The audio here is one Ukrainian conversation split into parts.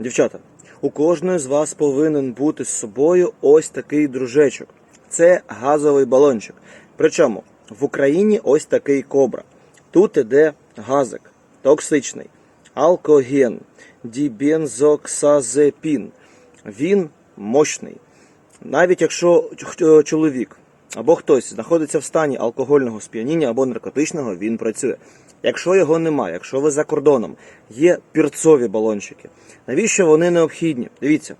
Дівчата, у кожної з вас повинен бути з собою ось такий дружечок. Це газовий балончик. Причому в Україні ось такий кобра. Тут іде газик, токсичний, алкоген, дібензоксазепін. Він мощний. Навіть якщо чоловік або хтось знаходиться в стані алкогольного сп'яніння або наркотичного, він працює. Якщо його немає, якщо ви за кордоном, є пірцові балончики. Навіщо вони необхідні? Дивіться,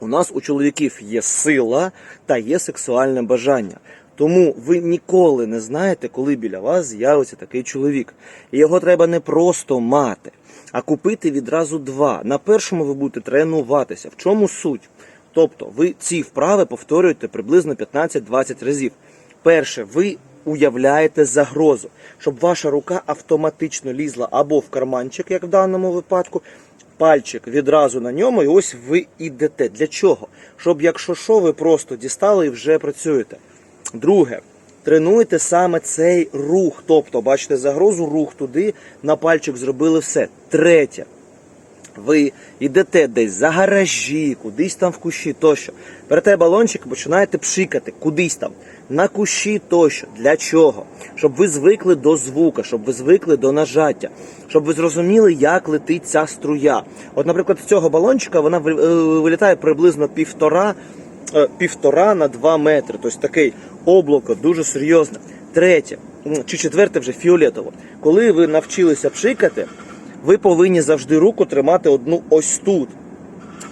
у нас у чоловіків є сила та є сексуальне бажання. Тому ви ніколи не знаєте, коли біля вас з'явиться такий чоловік. І його треба не просто мати, а купити відразу два. На першому ви будете тренуватися. В чому суть? Тобто ви ці вправи повторюєте приблизно 15-20 разів. Перше, ви уявляєте загрозу, щоб ваша рука автоматично лізла або в карманчик, як в даному випадку, пальчик відразу на ньому, і ось ви ідете. Для чого? Щоб, якщо що, ви просто дістали і вже працюєте. Друге, тренуйте саме цей рух. Тобто, бачите загрозу, рух туди, на пальчик зробили все. Третє. Ви йдете десь за гаражі, кудись там в кущі тощо. Берете балончик починаєте пшикати кудись там, на кущі тощо. Для чого? Щоб ви звикли до звука, щоб ви звикли до нажаття, щоб ви зрозуміли, як летить ця струя. От, наприклад, з цього балончика вона е, вилітає приблизно півтора, е, півтора на два метри. Тобто такий облако дуже серйозне. Третє чи четверте вже фіолетово. Коли ви навчилися пшикати, ви повинні завжди руку тримати одну ось тут.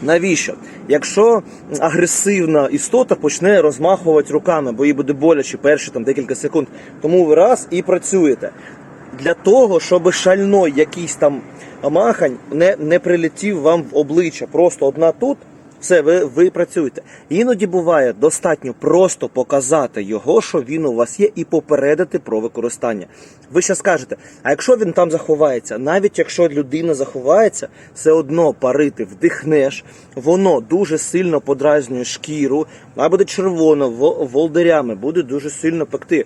Навіщо? Якщо агресивна істота почне розмахувати руками, бо їй буде боляче перші там декілька секунд, тому ви раз і працюєте. Для того, щоб шальной якийсь там махань не, не прилетів вам в обличчя. Просто одна тут, все, ви, ви працюєте. Іноді буває достатньо просто показати його, що він у вас є, і попередити про використання. Ви ще скажете, а якщо він там заховається, навіть якщо людина заховається, все одно парити вдихнеш, воно дуже сильно подразнює шкіру, а буде червоно, волдирями, буде дуже сильно пекти.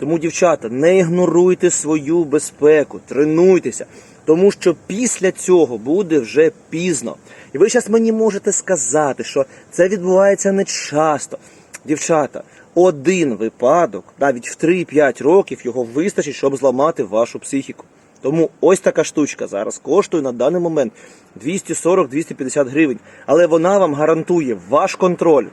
Тому, дівчата, не ігноруйте свою безпеку, тренуйтеся, тому що після цього буде вже пізно. І ви зараз мені можете сказати, що це відбувається не часто. Дівчата, один випадок, навіть в 3-5 років його вистачить, щоб зламати вашу психіку. Тому ось така штучка зараз коштує на даний момент 240-250 гривень. Але вона вам гарантує ваш контроль,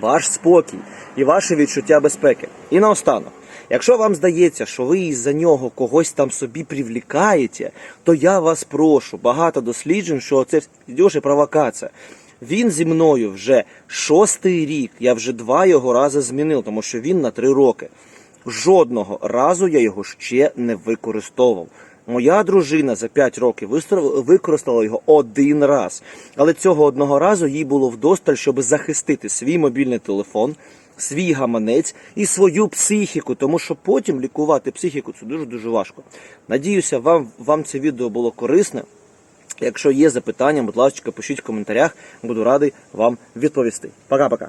ваш спокій і ваше відчуття безпеки. І наостанок, якщо вам здається, що ви із-за нього когось там собі привлікаєте, то я вас прошу, багато досліджень, що це і провокація. Він зі мною вже шостий рік, я вже два його рази змінив, тому що він на три роки. Жодного разу я його ще не використовував. Моя дружина за 5 років використала його один раз. Але цього одного разу їй було вдосталь, щоб захистити свій мобільний телефон, свій гаманець і свою психіку, тому що потім лікувати психіку це дуже дуже важко. Надіюся, вам, вам це відео було корисне. Якщо є запитання, будь ласка, пишіть в коментарях, буду радий вам відповісти. Пока-пока.